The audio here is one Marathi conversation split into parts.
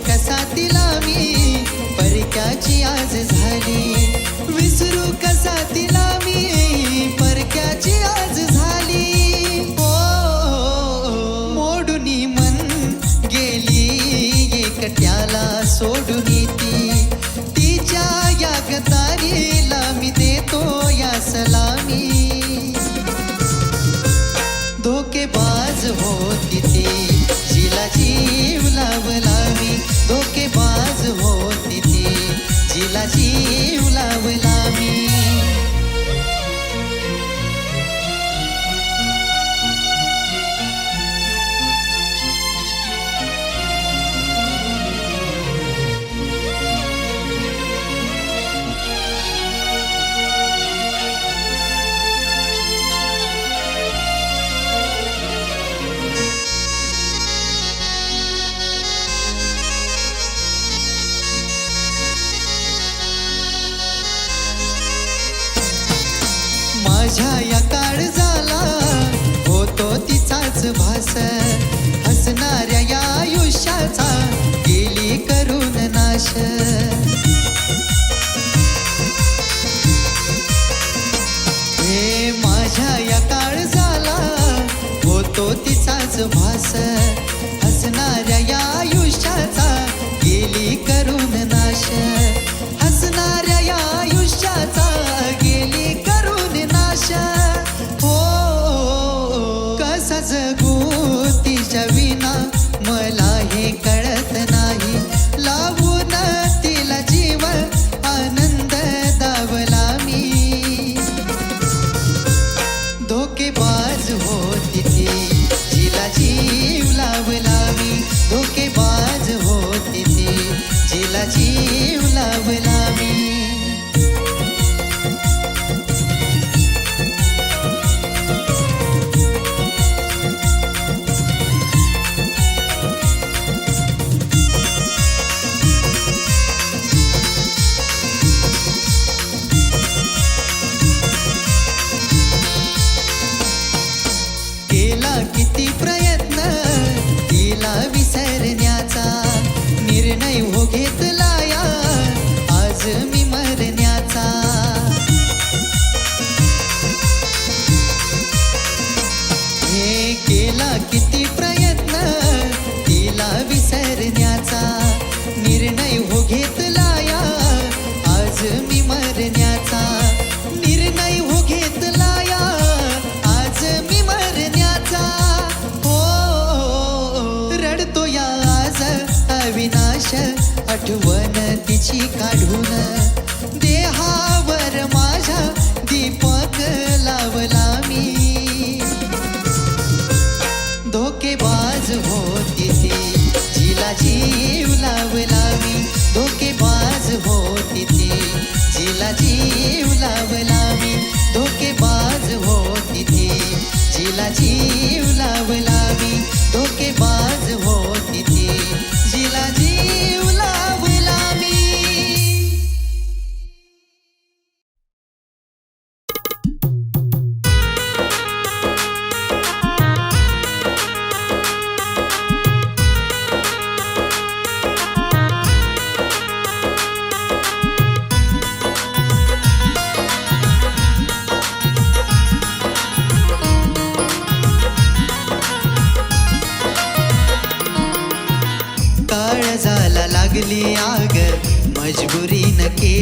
nunca. अरे माझ्या या काळ झाला होतो तिचाच भास. हसणाऱ्या या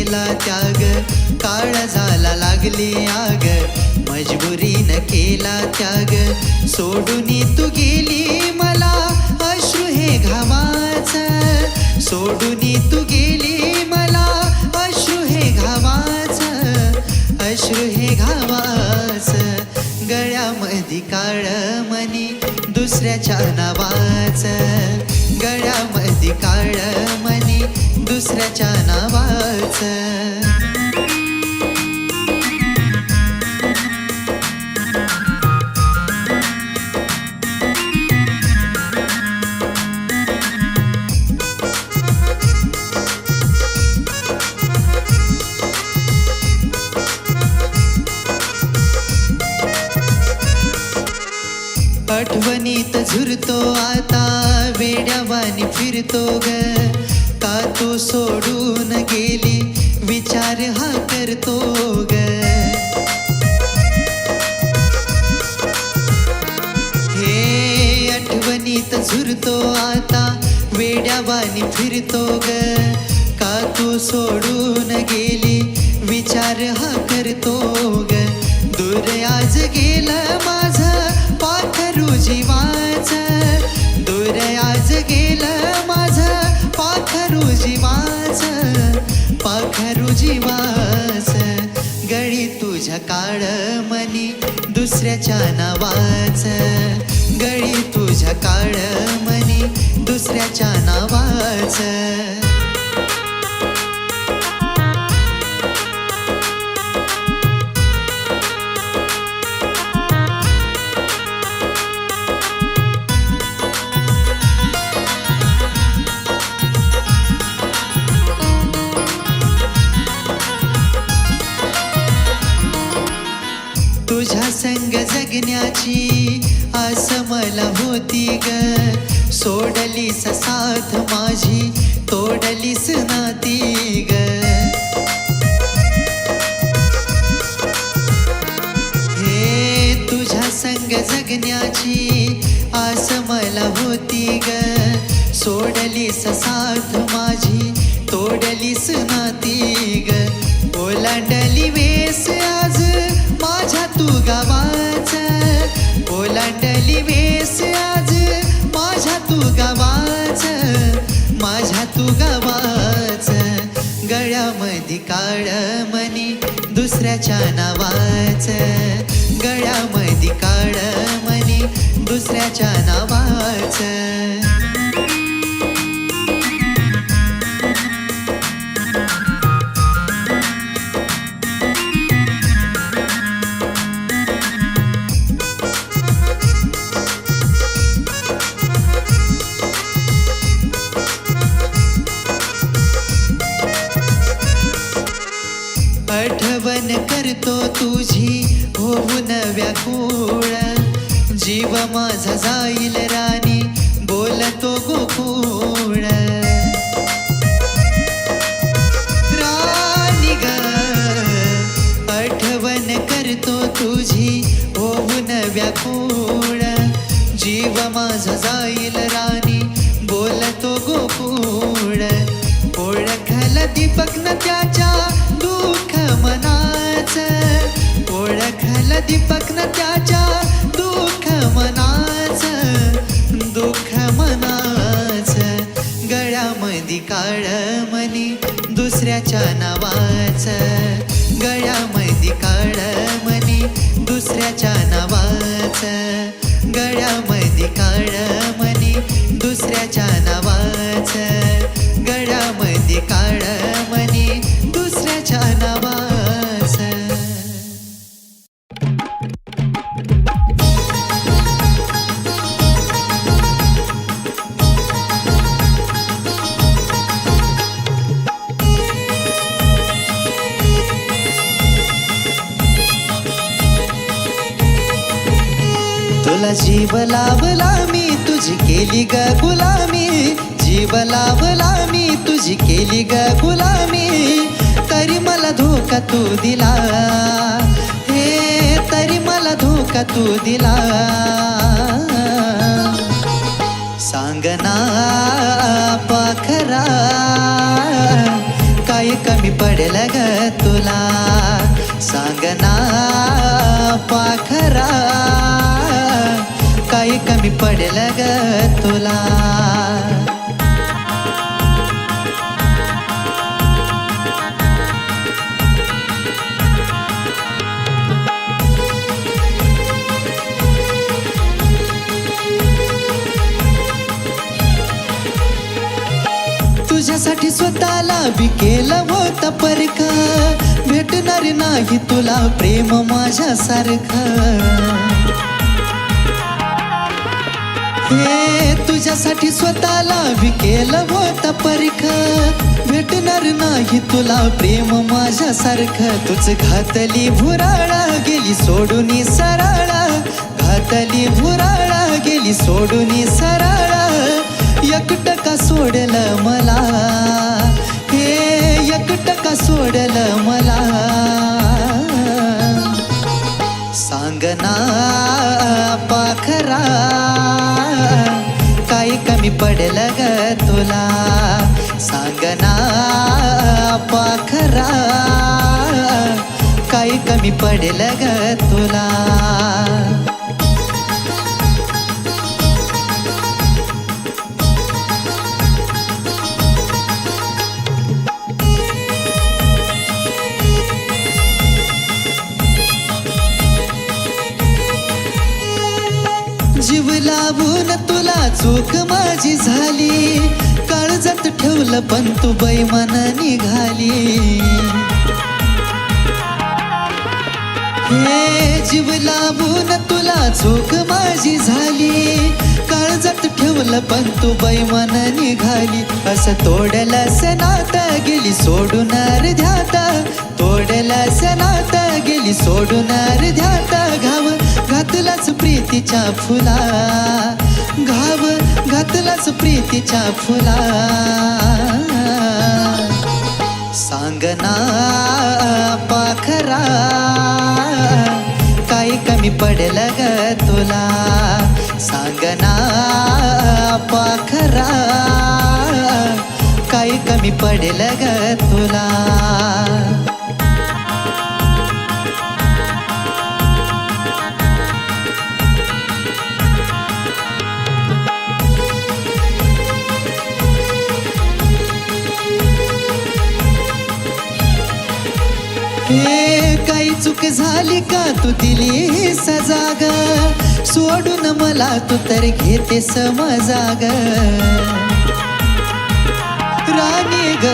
केला त्याग. काळ झाला लागली आग. न केला त्याग. सोडून तू गेली मला. अश्रू हे घामाच. सोडून तू गेली मला. अश्रू हे घामाच. अश्रू हे घामाच. गळ्यामध्ये काळ मनी दुसऱ्याच्या नावाच. गळ्यामध्ये काळ मनी दुसऱ्याच्या नावाच. आठवणीत झुरतो आता वेड्यावानी फिरतो ग. का तू सोडून गेली विचार हा करतो ग. हे आठवणीत झुरतो आता वेड्यावानी फिरतो ग. का तू सोडून गेली विचार हा करतो ग. दूर आज गेलं माझ पाखरू जीवाच. दूर आज गेलं जीवास गळी तुझ्या काळ मनी दुसऱ्याच्या नावाच. गळी तुझ्या काळ मनी दुसऱ्याच्या नावाच. संग जगण्याची आस मला होती ग. सोडली साथ माझी तोडली नाती ग. हे तुझ्या संग जगण्याची आस मला होती ग. सोडली साथ दुसऱ्याच्या नावाच गळ्यामध्ये काळ मनी दुसऱ्याच्या नावाच. नावाच जीव लावला मी तुझी केली ग गुलामी. जीव लावला मी तुझी केली ग गुलामी. तरी मला धोका तू दिला. हे तरी मला धोका तू दिला. सांगना पाखरा काय कमी पडेल ग तुला? सांगना पाखरा. पडेल ग तुला. तुझ्यासाठी स्वतःला बी केलं होतं परख. भेटणार नाही तुला प्रेम माझ्यासारखं. हे तुझ्यासाठी स्वतःला विकेलं होत होतं भेटणार नाही तुला प्रेम माझ्यासारखं. तुझ घातली भुराळा गेली सोडून सराळा. घातली भुराळा गेली सोडून सराळा. एकट का सोडलं मला. हे एकट का सोडलं मला. सांगना पाखरा. कमी पडलं ग तुला. सांगना पाखरा काही कमी पडेल ग तुला. तुला चूक माझी झाली. काळजात ठेवलं पण तू बैमाना निघाली. हे जीव लाभून तुला चूक माझी झाली. काळजात ठेवलं पण तू बैमाना निघाली. असं तोडलं सनाता गेली सोडून अर्ध्यात तोडला सनाता गेली सोडून अर्ध्यात घाव घातलाच प्रीतीच्या फुला. घाव घातलाच प्रीतीच्या फुला. सांगना पाखरा काही कमी पडलं ग तुला. सांगना पाखरा काही कमी पडलं ग तुला. झाली का तू दिली सजाग? सोडून मला तू तर घेते समजाग राणी ग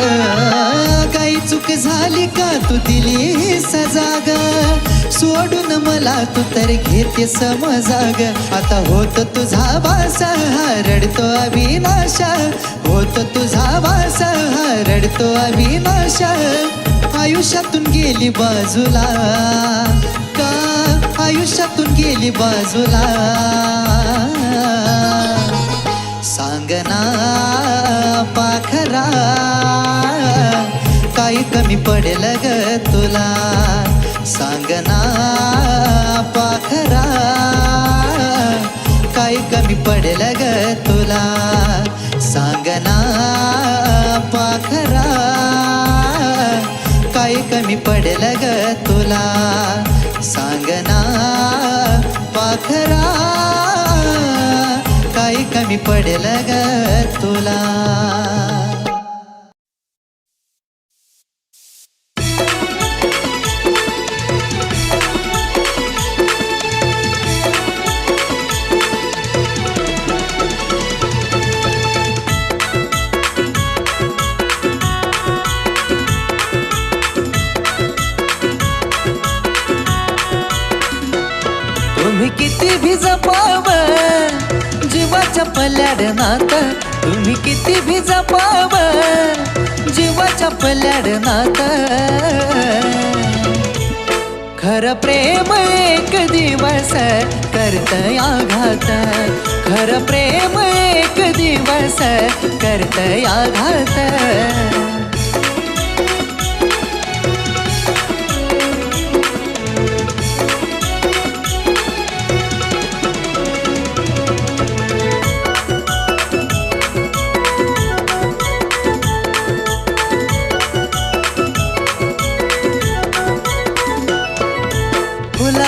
काही चूक झाली का तू दिली सजाग? सोडून मला तू तर घेते समजाग आता होत तुझा वास हा रडतो अविनाशा. होत तुझा वास हा रडतो अविनाशा. आयुष्यातून गेली बाजूला. का आयुष्यातून गेली बाजूला? सांगना पाखरा काही कमी पडेल ग तुला. सांगना पाखरा काही कमी पडेल ग तुला. सांगना कमी पडेल ग तुला. सांगना पाखरा काही कमी पडेल ग तुला. किती भी जपाव? जीवाच्या पल्याडनात तुम्ही किती भी जपाव? जीवाच्या पल्याडनात खर प्रेम एक दिवस करतय आघात. खर प्रेम एक दिवस करतय आघात.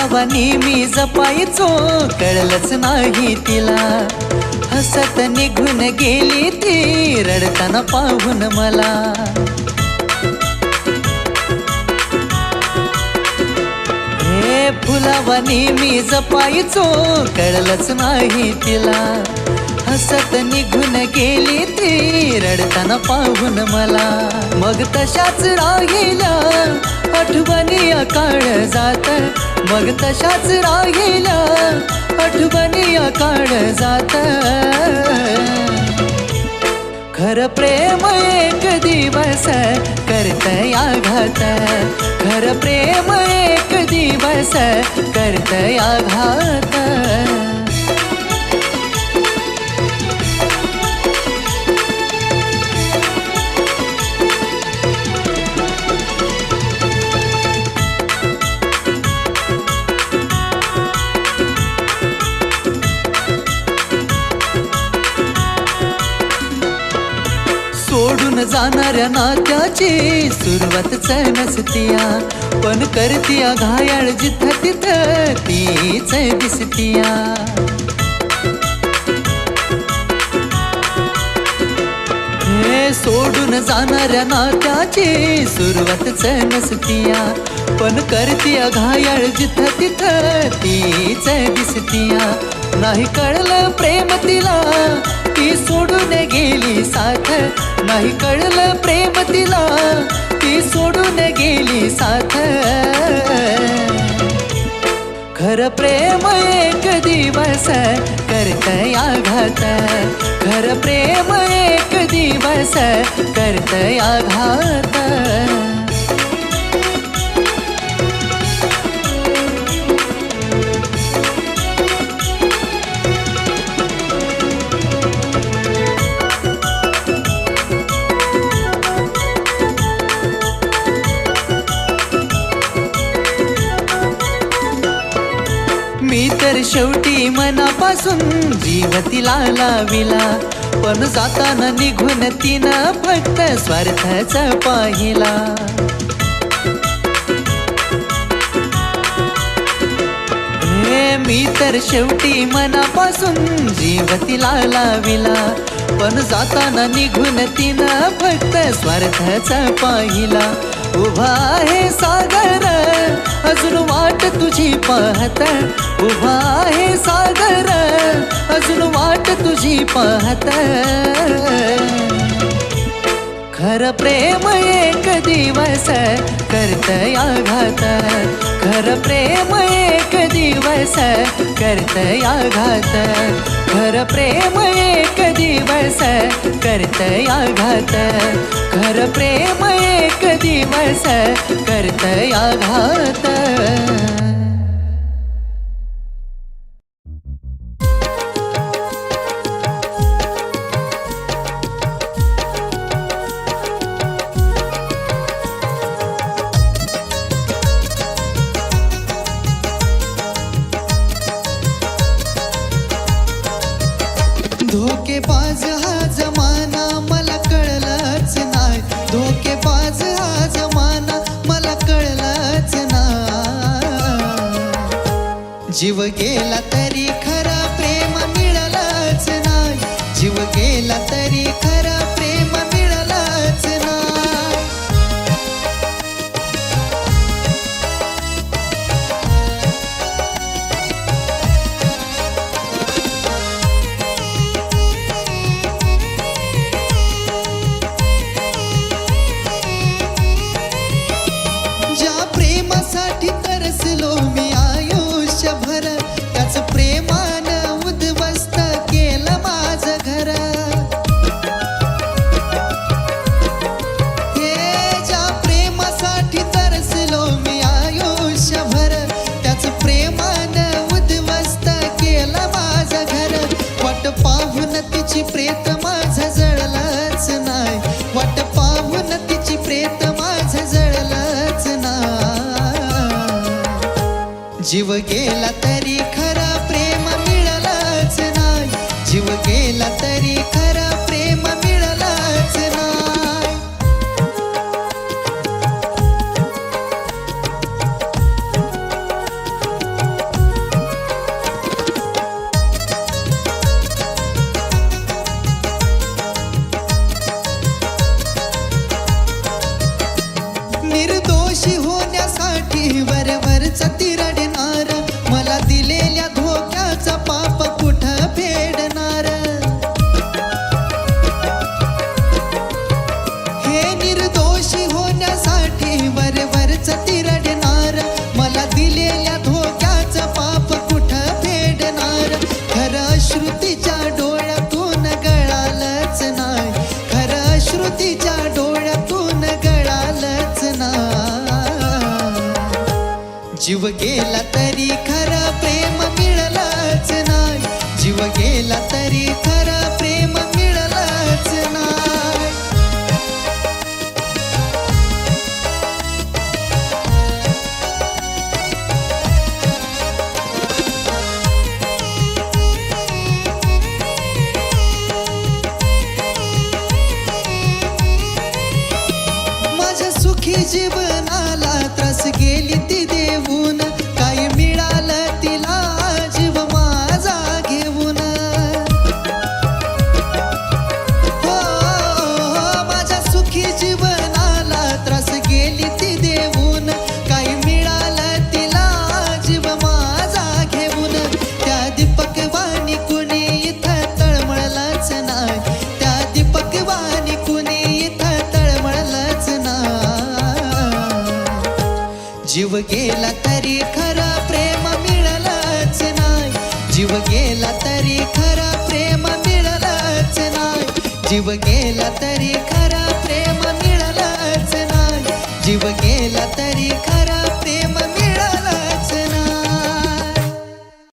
फुलावानी मी जपायचो कळलंच नाही तिला. हसत निघून गेली ती रडताना पाहून मला. हे फुलावानी मी जपायचो कळलंच नाही तिला. हसत निघून गेली ती रडताना पाहून मला. मग तशाच राहिला आठवणी अकाळ जात. मग तशाच राहिला आठवणी अकाळ जात. खर प्रेम एक दिवस करत आघात खर प्रेम एक दिवस करतय आघात जाणाऱ्या नात्याची सुरुवातच नसतिया. पण करतिया घायाळ जिथं तिथं तीच दिसतिया. हे सोडून जाणाऱ्या नात्याची सुरुवातच नसतिया. पण करतिया घायाळ जिथं तिथं तीच दिसतिया. नाही कळलं प्रेम तिला ती सोडून गेली साथ. नाही कळलं प्रेम तिला ती सोडून गेली साथ. खर प्रेम एक दिवस करतया घात. खर प्रेम एक दिवस करतया घात. शेवटी मनापासून जीव तिला लाविला पण जाताना निघून तिनं फक्त स्वार्थच पाहिला. मी तर शेवटी मनापासून जीव तिला लाविला पण जाताना निघून तिनं फक्त स्वार्थच पाहिला. उभा आहे सागर अजून वाट तुझी पाहत उभा आहे सागर. अजून वाट तुझी पाहत खर प्रेम एक दिवस करतया घात खर प्रेम एक दिवस करतया घात खर प्रेम एक दिवस करतया घात खर प्रेम एक दिवस करतया घात जीव गेला तरी खरा प्रेम मिळालाच नाही. जीव गेला तरी खरा प्रेम मिळालाच नाही. ज्या तिच्या डोळ्यातून गळालच ना. जीव गेला तरी खरा प्रेम मिळलाच नाही. जीव गेला तरी गेला तरी खरा प्रेम मिळालाच नाही. जीव गेला तरी खरा प्रेम मिळालाच नाही. जीव गेला तरी खरा प्रेम मिळालाच नाही. जीव गेला तरी खरा